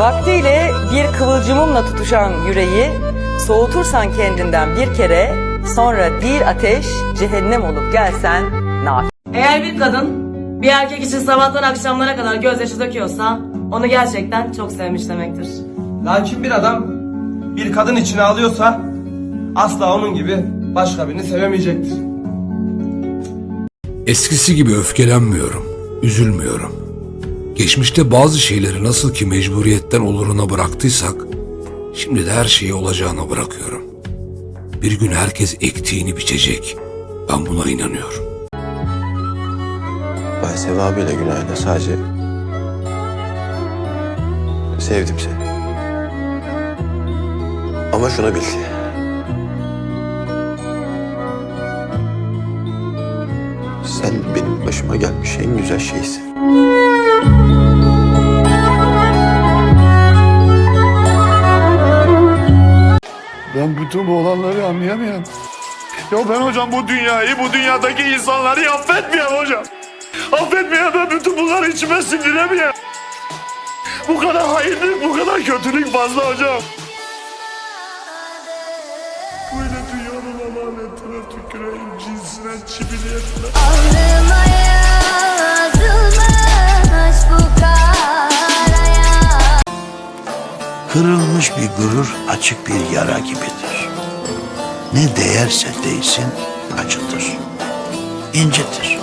Vaktiyle bir kıvılcımımla tutuşan yüreği soğutursan kendinden bir kere sonra değil ateş cehennem olup gelsen nafile. Eğer bir kadın bir erkek için sabahtan akşamlara kadar gözyaşı döküyorsa onu gerçekten çok sevmiş demektir. Lakin bir adam bir kadın için ağlıyorsa asla onun gibi başka birini sevemeyecektir. Eskisi gibi öfkelenmiyorum, üzülmüyorum. Geçmişte bazı şeyleri nasıl ki mecburiyetten oluruna bıraktıysak, şimdi de her şeyi olacağına bırakıyorum. Bir gün herkes ektiğini biçecek. Ben buna inanıyorum. Ben sevabıyla günahıyla sadece sevdim seni. Ama şunu bil. Sen benim başıma gelmiş en güzel şeysin. Ben bütün bu olanları anlayamıyorum. Ya ben hocam bu dünyayı, bu dünyadaki insanları affetmiyorum hocam. Affetmiyorum ben bütün bunları içime sindiremiyorum. Bu kadar hayırlık, bu kadar kötülük fazla hocam. Böyle dünyanın amanetine tüküreyim, cinsine, çibiliyetine. Kırılmış bir gurur açık bir yara gibidir. Ne değerse değsin acıtır, incitir.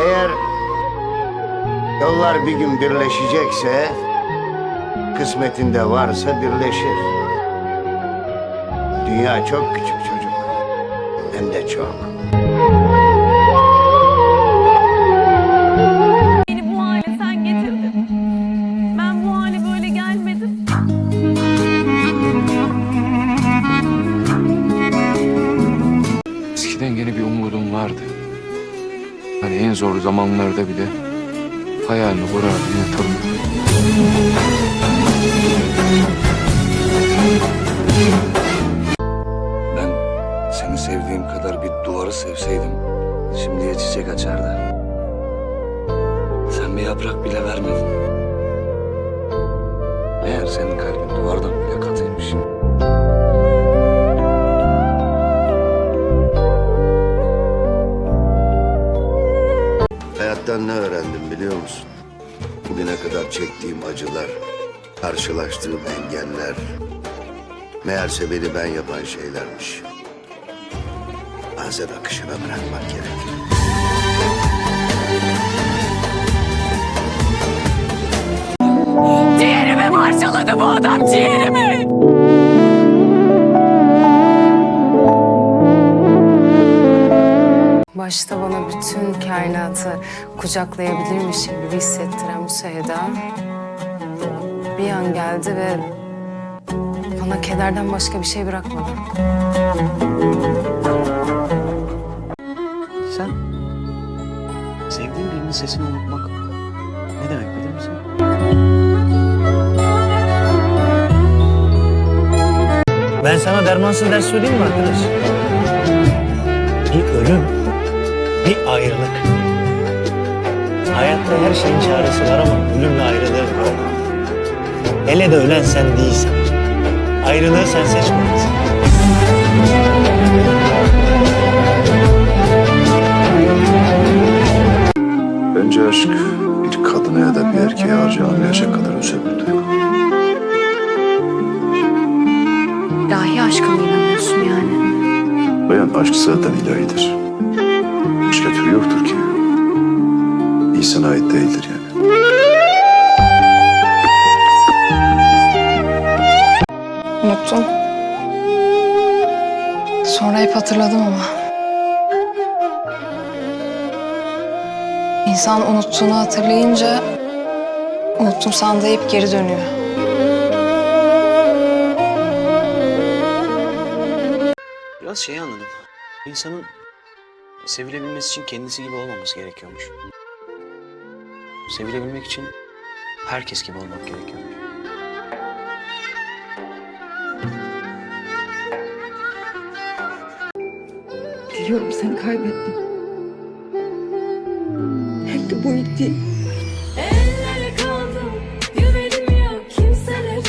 Eğer yollar bir gün birleşecekse, kısmetinde varsa birleşir. Dünya çok küçük çocuk. Hem de çok. Zor zamanlarda bile hayalini kurardı yatarım. Ben seni sevdiğim kadar bir duvarı sevseydim şimdiye çiçek açardı. Sen bir yaprak bile vermedin. Meğer senin kalbin duvardan bile katıymış. Hayattan ne öğrendim biliyor musun? Bugüne kadar çektiğim acılar, karşılaştığım engeller, meğerse beni ben yapan şeylermiş. Bazen akışına bırakmak gerekir. Ciğerimi parçaladı bu adam ciğerimi. Başta bana bütün kainatı kucaklayabilirmişim gibi hissettiren bu sevda bir an geldi ve bana kederden başka bir şey bırakmadı. Sen sevdiğin birinin sesini unutmak ne demek bilir misin? Ben sana dermansız ders söyleyeyim mi arkadaş? Her şeyin çaresi var ama ölümle ayrılığı yok. Hele de ölen sen değilsen. Ayrılığı sen seçmelisin. Bence aşk bir kadına ya da bir erkeğe harcanmayacak kadar özel bir duygu. Dahi aşka mı inanıyorsun yani? Bayan aşk zaten ilahidir. Hatırladım ama. İnsan unuttuğunu hatırlayınca unuttum sandığı hep geri dönüyor. Biraz şeyi anladım. İnsanın sevilebilmesi için kendisi gibi olmaması gerekiyormuş. Sevilebilmek için herkes gibi olmak gerekiyormuş. Biliyorum seni kaybettim. Hem de bu ilk değil. Ellere kaldım Güvenim yok kimselere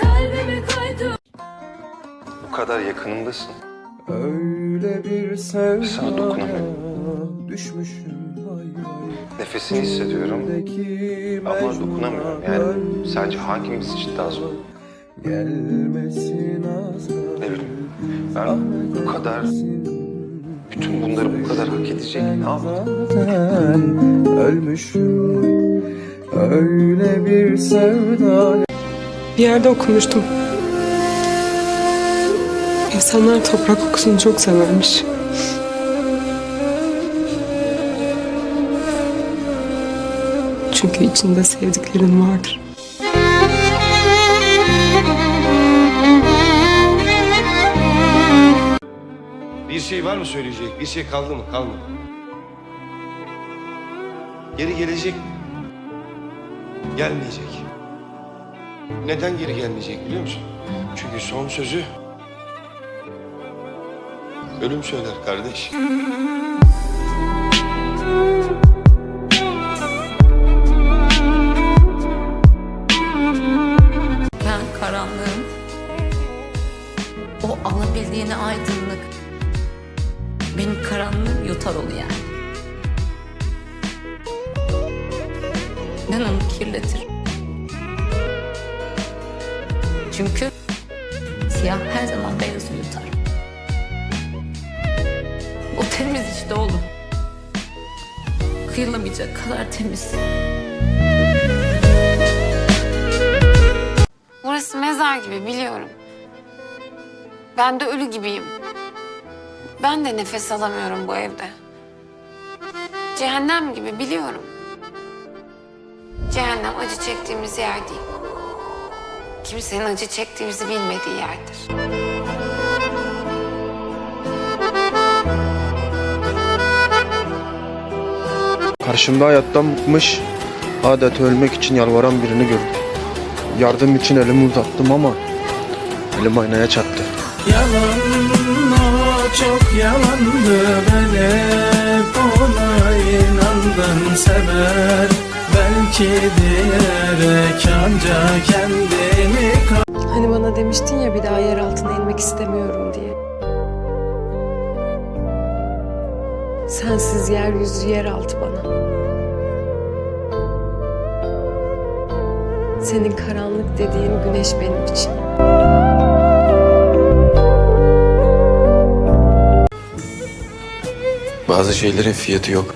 Kalbimi koydum Bu kadar yakınımdasın. Öyle bir sevda Sana dokunamıyorum. düşmüşüm Nefesini hissediyorum ama dokunamıyorum. Yani sence hangimiz için daha zor? Gelmesin azrail Ne bileyim. Ben bu kadar, bütün bunları bu kadar hak edecek ne yaptım? Ölmüşüm Öyle bir sevda Bir yerde okumuştum. İnsanlar toprak kokusunu çok severmiş. Çünkü içinde sevdiklerin vardır. Şey var mı söyleyecek? Bir şey kaldı mı? Kalmadı. Geri gelecek? Gelmeyecek. Neden geri gelmeyecek biliyor musun? Çünkü son sözü ölüm söyler kardeş. Ben karanlığım. O alabildiğine aydınlık. Benim karanlığım yutar onu yani. Ben onu kirletirim. Çünkü siyah her zaman beyazı yutar. O temiz işte oğlum. Kıyılamayacak kadar temiz. Burası mezar gibi biliyorum. Ben de ölü gibiyim. Ben de nefes alamıyorum bu evde. Cehennem gibi biliyorum. Cehennem acı çektiğimiz yer değil. Kimsenin acı çektiğimizi bilmediği yerdir. Karşımda hayattan bıkmış, adeta ölmek için yalvaran birini gördüm. Yardım için elimi uzattım ama elim aynaya çattı. Yalan o çok yalandı ben hep ona inandım sever Belki diyerek ancak kendimi Hani bana demiştin ya bir daha yer altına inmek istemiyorum diye. Sensiz yeryüzü yeraltı bana. Senin karanlık dediğin güneş benim için. Bazı şeylerin fiyatı yok.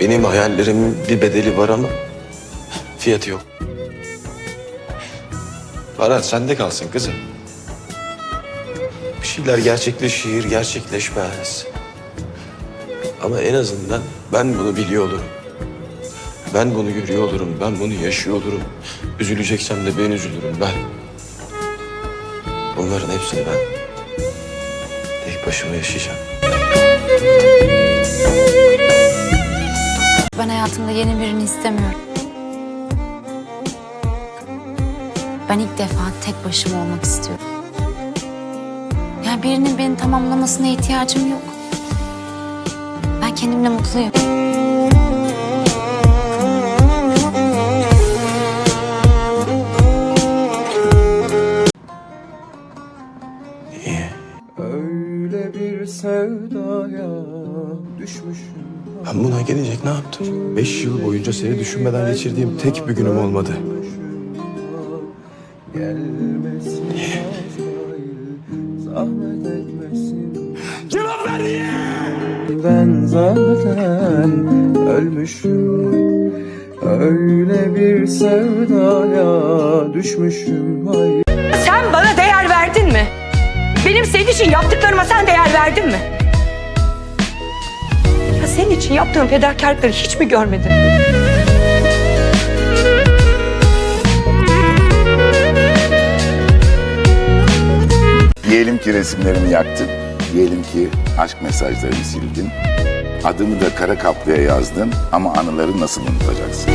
Benim hayallerimin bir bedeli var ama fiyatı yok. Barat sende kalsın kızım. Bir şeyler gerçekleşir, gerçekleşmez. Ama en azından ben bunu biliyor olurum. Ben bunu görüyor olurum, ben bunu yaşıyor olurum. Üzüleceksem de ben üzülürüm, ben. Bunların hepsini ben tek başıma yaşayacağım. Ben hayatımda yeni birini istemiyorum. Ben ilk defa tek başıma olmak istiyorum. Yani birinin beni tamamlamasına ihtiyacım yok. Ben kendimle mutluyum. Sevdaya düşmüşüm. Ben buna gelecek ne yaptım? Beş yıl boyunca seni düşünmeden geçirdiğim tek bir günüm olmadı. Gelmesin Azrail, zahmet etmesin. Cevap ver Ben zaten ölmüşüm. Öyle bir sevdaya düşmüşüm. Ay. Sen bana değer verdin mi? Benim senin için yaptıklarıma sen değer verdin mi? Ya senin için yaptığım fedakarlıkları hiç mi görmedin? Diyelim ki resimlerimi yaktın. Diyelim ki aşk mesajlarını sildin. Adımı da kara kaplıya yazdın ama anıları nasıl unutacaksın?